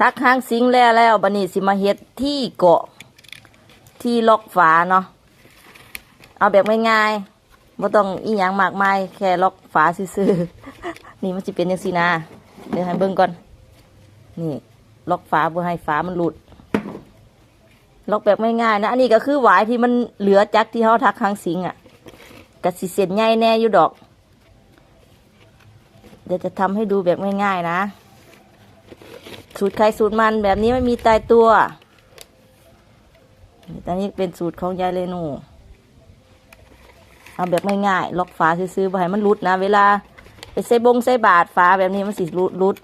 ทักห้างซิงแล้วแล้วบันนี้สิมาเฮ็ดที่เกาะ ที่ล็อกฝาเนาะเอาแบบง่ายๆบ่ต้องอีหยังมากมายแค่ล็อกฝาซื่อๆนี่มันสิเป็นจังซี่นะเดี๋ยวให้เบิ่งก่อน นี่ ล็อกฝาบ่ให้ฝามันหลุด ล็อกแบบง่ายๆนะ อันนี้ก็คือหวายที่มันเหลือจากที่เฮาทักห้างซิงอะกระสิเส้นใหญ่แน่อยู่ดอก เดี๋ยวจะทำให้ดูแบบง่ายๆนะ สูตรใครสูตรมันแบบนี้ไม่มีตายตัวตอนนี้เป็นสูตรของยายเรนูเอาแบบง่ายๆล็อกฝาซื้อๆไปให้มันรุดนะ เวลาไปใส่บงใส่บาทฝาแบบนี้มันสิรุดรุด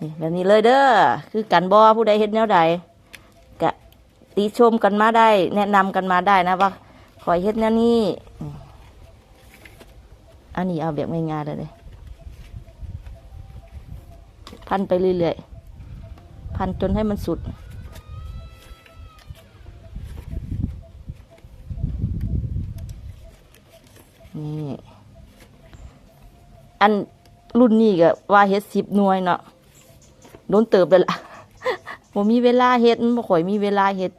นี่แบบนี้เลยเด้อคือกันบอผู้ใดเห็นแนวใดกะติชมกันมาได้ แนะนำกันมาได้นะว่าขอยเฮ็ดแนวนี้นี่อันนี้เอาแบบง่ายๆเลยเลย พันไปเรื่อยๆ พันจนให้มันสุด นี่อันรุ่นนี้ก็ว่าเฮ็ดสิบหน่วยเนาะโดนเติบเลยล่ะผมมีเวลาเฮ็ดมันบ่ค่อยมีเวลาเฮ็ด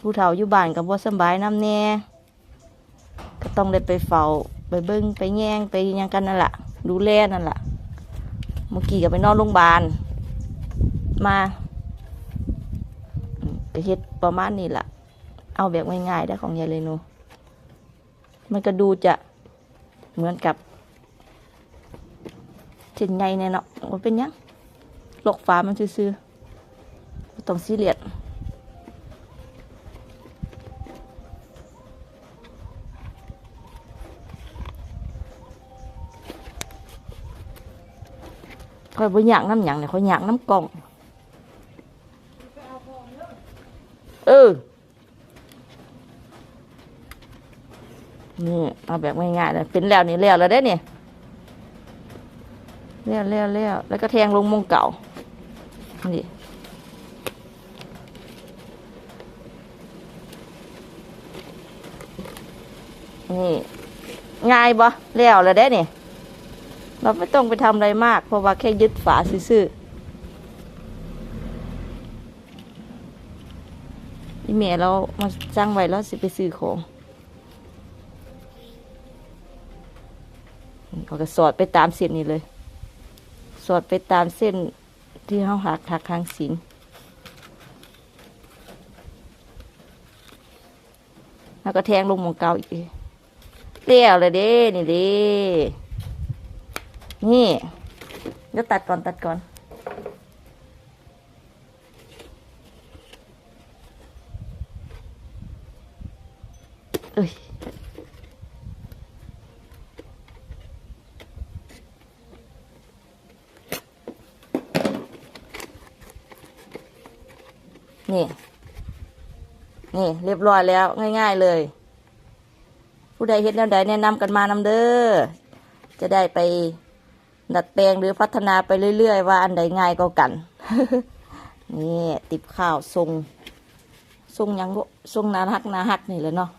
ผู้เฒ่าอยู่บ้านก็บ่สบายน้ำแน่ก็ต้องได้ไปเฝ้าไปเบิ่งไปแย่งไปยังกันนั่นล่ะดูแลนั่นล่ะ เมื่อกี้ก็ไปนอนโรงพยาบาล มาก็เฮ็ดประมาณนี้ล่ะ เอาแบบง่ายๆได้ของยายเลยนูมันก็ดูจะเหมือนกับเช่นไงเนี่ยเนาะมันเป็นยังหลกฟ้ามันซื่อๆต้องซีเรียส คอยบ่อยากน้ำหยังเนี่ยคอยอยากน้ำกล่อง เออ นี่เอาแบบง่ายๆเลยเป็นแล้วนี่แล้วแล้วได้เนี่ยแล้วแล้วแล้วแล้วก็แทงลงมงเก่า นี่นี่ง่ายบ่แล้วแล้วได้เนี่ย เราไม่ต้องไปทำอะไรมาก เพราะว่าแค่ยึดฝาซื่อๆอีเมลเรามาจ้างไว้แล้วสิไปซื้อของเขาก็สอดไปตามเส้นนี้เลย สอดไปตามเส้นที่เขาหักหักทางสิงแล้วก็แทงลงมองเกาอีกเลี้ยวเลยเด้ นี่เด้ นี่ เดี๋ยวตัดก่อนตัดก่อนเอ้ยนี่ นี่ เรียบร้อยแล้วง่าย ๆเลย ผู้ใดเห็นแนวใดแนะนำกันมานำเด้อ จะได้ไป ดัดแปลงหรือพัฒนาไปเรื่อยๆ ว่าอันใดง่ายก็กัน นี่ติบข้าวทรงทรงยังบ่ทรงนาฮักนาฮักนี่เลยเนาะ